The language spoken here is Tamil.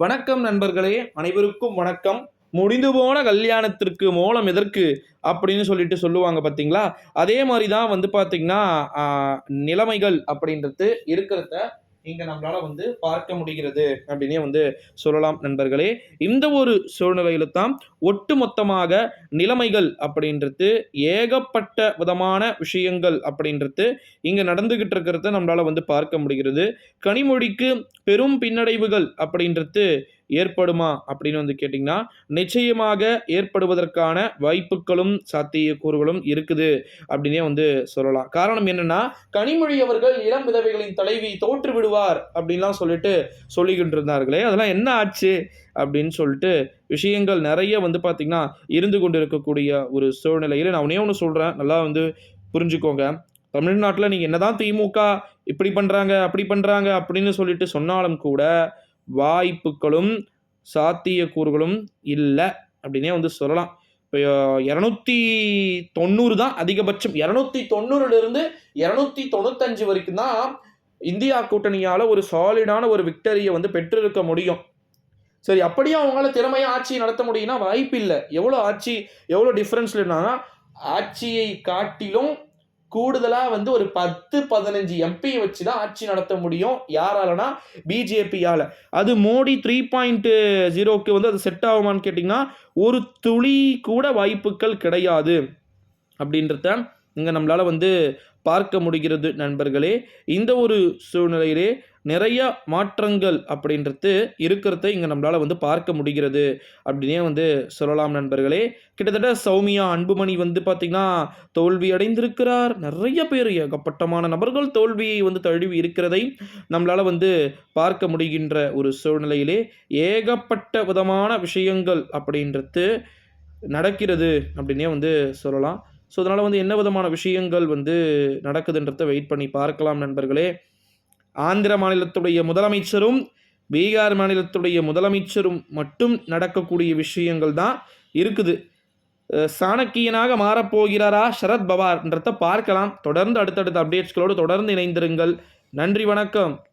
வணக்கம் நண்பர்களே அனைவருக்கும் வணக்கம். முடிந்து போன கல்யாணத்திற்கு மூலம் எதற்கு அப்படின்னு சொல்லிட்டு சொல்லுவாங்க பார்த்தீங்களா அதே மாதிரி தான் வந்து பார்த்தீங்கன்னா நிலைமைகள் அப்படின்றது இருக்கிறத இங்கே நம்மளால் வந்து பார்க்க முடிகிறது அப்படின்னே வந்து சொல்லலாம் நண்பர்களே. இந்த ஒரு சூழ்நிலையில தான் ஒட்டுமொத்தமாக நிலைமைகள் அப்படின்றது ஏகப்பட்ட விதமான விஷயங்கள் அப்படின்றது இங்கே நடந்துகிட்டு இருக்கிறத நம்மளால் வந்து பார்க்க முடிகிறது. கனிமொழிக்கு பெரும் பின்னடைவுகள் அப்படின்றது ஏற்படுமா அப்படின்னு வந்து கேட்டிங்கன்னா நிச்சயமாக ஏற்படுவதற்கான வாய்ப்புகளும் சாத்தியக்கூறுகளும் இருக்குது அப்படின்னே வந்து சொல்லலாம். காரணம் என்னன்னா கனிமொழி அவர்கள் இளம் விதவைகளின் தலைவி தோற்று விடுவார் அப்படின்லாம் சொல்லிட்டு சொல்லிக்கிட்டு இருந்தார்களே அதெல்லாம் என்ன ஆச்சு அப்படின்னு சொல்லிட்டு விஷயங்கள் நிறைய வந்து பார்த்திங்கன்னா இருந்து கொண்டு இருக்கக்கூடிய ஒரு சூழ்நிலையில் நான் ஒன்றே ஒன்று சொல்கிறேன் நல்லா வந்து புரிஞ்சுக்கோங்க. தமிழ்நாட்டில் நீங்கள் என்னதான் திமுக இப்படி பண்ணுறாங்க அப்படி பண்ணுறாங்க அப்படின்னு சொல்லிட்டு சொன்னாலும் கூட வாய்ப்புகளும் சாத்தியக்கூறுகளும் இல்லை அப்படின்னே வந்து சொல்லலாம். இப்போ இரநூத்தி தொண்ணூறு தான் அதிகபட்சம். இரநூத்தி தொண்ணூறுலேருந்து இரநூத்தி தொண்ணூத்தஞ்சு வரைக்கும் தான் இந்தியா கூட்டணியால் ஒரு சாலிடான ஒரு விக்டரியை வந்து பெற்றிருக்க முடியும். சரி அப்படியே அவங்களால திறமையாக ஆட்சி நடத்த முடியும்னா வாய்ப்பு இல்லை எவ்வளோ ஆட்சி எவ்வளோ டிஃப்ரென்ஸ் இல்லைன்னா ஆட்சியை காட்டிலும் கூடுதலாக வந்து ஒரு பத்து பதினஞ்சு எம்பி வச்சு தான் ஆட்சி நடத்த முடியும். யாராலனா பிஜேபியால் அது மோடி த்ரீ பாயிண்ட் ஜீரோக்கு வந்து அது செட் ஆகுமான்னு கேட்டிங்கன்னா ஒரு துளி கூட வாய்ப்புகள் கிடையாது. அப்படின்றத இங்கே நம்மளால் வந்து பார்க்க முடிகிறது நண்பர்களே. இந்த ஒரு சூழ்நிலையிலே நிறைய மாற்றங்கள் அப்படின்றது இருக்கிறத இங்கே நம்மளால் வந்து பார்க்க முடிகிறது. அப்படின்னே வந்து சொல்லலாம் நண்பர்களே. கிட்டத்தட்ட சௌமியா அன்புமணி வந்து பார்த்திங்கன்னா தோல்வி அடைந்திருக்கிறார். நிறைய பேர் ஏகப்பட்டமான நபர்கள் தோல்வியை வந்து தழுவி இருக்கிறதை நம்மளால் வந்து பார்க்க முடிகின்ற ஒரு சூழ்நிலையிலே ஏகப்பட்ட விதமான விஷயங்கள் அப்படின்றது நடக்கிறது அப்படின்னே வந்து சொல்லலாம். ஸோ அதனால் வந்து என்ன விதமான விஷயங்கள் வந்து நடக்குதுன்றதை வெயிட் பண்ணி பார்க்கலாம் நண்பர்களே. ஆந்திர மாநிலத்துடைய முதலமைச்சரும் பீகார் மாநிலத்துடைய முதலமைச்சரும் மட்டும் நடக்கக்கூடிய விஷயங்கள் தான் இருக்குது. சாணக்கியனாக மாறப்போகிறாரா சரத் பவார்ன்றத பார்க்கலாம். தொடர்ந்து அடுத்தடுத்த அப்டேட்ஸ்களோடு தொடர்ந்து இணைந்திருங்கள். நன்றி வணக்கம்.